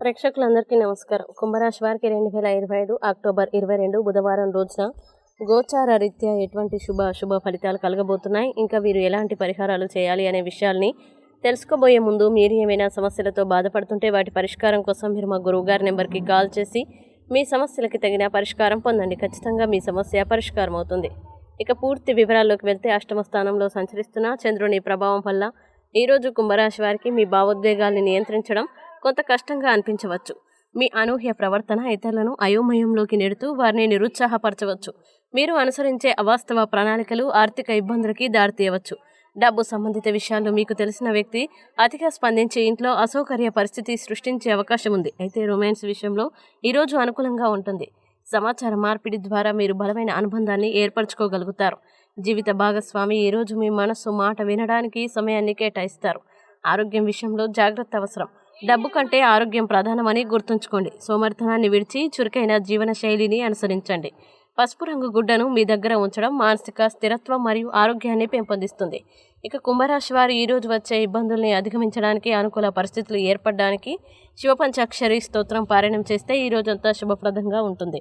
ప్రేక్షకులందరికీ నమస్కారం. కుంభరాశి వారికి రెండు వేల ఇరవై ఐదు అక్టోబర్ ఇరవై రెండు బుధవారం రోజున గోచార రీత్యా ఎటువంటి శుభ అశుభ ఫలితాలు కలగబోతున్నాయి? ఇంకా వీరు ఎలాంటి పరిహారాలు చేయాలి అనే విషయాల్ని తెలుసుకోబోయే ముందు మీరు ఏమైనా సమస్యలతో బాధపడుతుంటే వాటి పరిష్కారం కోసం మీరు మా గురువుగారి నెంబర్కి కాల్ చేసి మీ సమస్యలకి తగిన పరిష్కారం పొందండి. ఖచ్చితంగా మీ సమస్య పరిష్కారం అవుతుంది ఇక పూర్తి వివరాల్లోకి వెళ్తే అష్టమ స్థానంలో సంచరిస్తున్న చంద్రుని ప్రభావం వల్ల ఈరోజు కుంభరాశి వారికి మీ భావోద్వేగాల్ని నియంత్రించడం కొంత కష్టంగా అనిపించవచ్చు. మీ అనూహ్య ప్రవర్తన ఇతరులను అయోమయంలోకి నెడుతూ వారిని నిరుత్సాహపరచవచ్చు. మీరు అనుసరించే అవాస్తవ ప్రణాళికలు ఆర్థిక ఇబ్బందులకి దారితీయవచ్చు. డబ్బు సంబంధిత విషయాల్లో మీకు తెలిసిన వ్యక్తి అతిగా స్పందించి ఇంట్లో అసౌకర్య పరిస్థితి సృష్టించే అవకాశం ఉంది. అయితే రొమాన్స్ విషయంలో ఈరోజు అనుకూలంగా ఉంటుంది. సమాచార మార్పిడి ద్వారా మీరు బలమైన అనుబంధాన్ని ఏర్పరచుకోగలుగుతారు. జీవిత భాగస్వామి ఈరోజు మీ మనస్సు మాట వినడానికి సమయాన్ని కేటాయిస్తారు. ఆరోగ్యం విషయంలో జాగ్రత్త అవసరం. డబ్బు కంటే ఆరోగ్యం ప్రధానమని గుర్తుంచుకోండి. సోమర్థనాన్ని విడిచి చురుకైన జీవన శైలిని అనుసరించండి. పసుపు రంగు గుడ్డను మీ దగ్గర ఉంచడం మానసిక స్థిరత్వం మరియు ఆరోగ్యాన్ని పెంపొందిస్తుంది. ఇక కుంభరాశి వారు ఈరోజు వచ్చే ఇబ్బందుల్ని అధిగమించడానికి అనుకూల పరిస్థితులు ఏర్పడడానికి శివపంచాక్షరి స్తోత్రం పారాయణం చేస్తే ఈ రోజంతా శుభప్రదంగా ఉంటుంది.